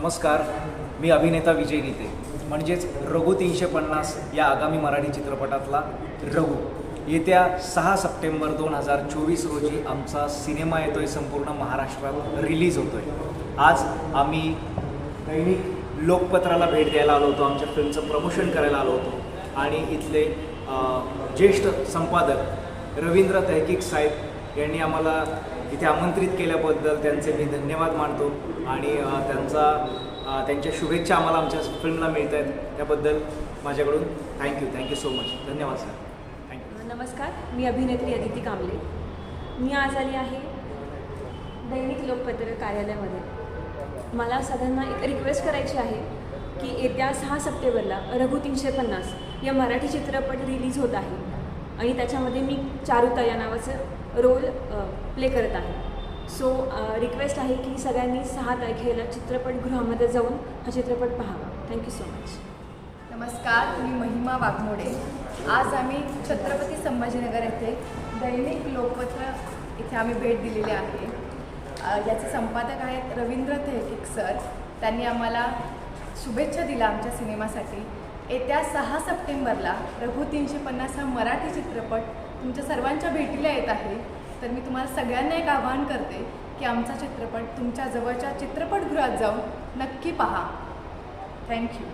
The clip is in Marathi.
नमस्कार मी अभिनेता विजय गीते म्हणजेच रघु तीनशे पन्नास या आगामी मराठी चित्रपटातला रघु. येत्या सहा सप्टेंबर दोन हजार चोवीस रोजी आमचा सिनेमा येतोय संपूर्ण महाराष्ट्रात रिलीज होतोय. आज आम्ही दैनिक लोकपत्राला भेट द्यायला आलो होतो आमच्या फिल्मचं प्रमोशन करायला आलो होतो. आणि इथले ज्येष्ठ संपादक रवींद्र तहकीक साहेब यांनी आम्हाला इथे आमंत्रित केल्याबद्दल त्यांचे मी धन्यवाद मानतो आणि त्यांचा त्यांच्या शुभेच्छा आम्हाला आमच्या फिल्मला मिळत आहेत. त्याबद्दल माझ्याकडून thank you thank you so much धन्यवाद सर थँक्यू नमस्कार मी अभिनेत्री अदिती कांबळे. मी आज आली आहे दैनिक लोकपत्र कार्यालयामध्ये. मला सगळ्यांना एक रिक्वेस्ट करायची आहे की येत्या सहा सप्टेंबरला रघु तीनशे पन्नास या मराठी चित्रपट रिलीज होत आहे. आणि त्याच्यामध्ये मी चारुता या नावाचं रोल प्ले करत आहे. सो रिक्वेस्ट आहे की सगळ्यांनी सहा तारखेला चित्रपटगृहामध्ये जाऊन हा चित्रपट पाहावा. थँक्यू सो मच नमस्कार मी महिमा वाघमोडे. आज आम्ही छत्रपती संभाजीनगर येथे दैनिक लोकपत्र इथे आम्ही भेट दिलेली आहे. याचे संपादक आहेत रवींद्र तेहकीक सर. त्यांनी आम्हाला शुभेच्छा दिल्या आमच्या सिनेमासाठी. येत्या सहा सप्टेंबरला रघु तीनशे पन्नास हा मराठी चित्रपट तुमच्या सर्वांच्या भेटीला येत आहे. तर मी तुम्हाला सगळ्यांना एक आवाहन करते की आमचा चित्रपट तुमच्या जवळच्या चित्रपटगृहात जाऊन नक्की पहा. थँक्यू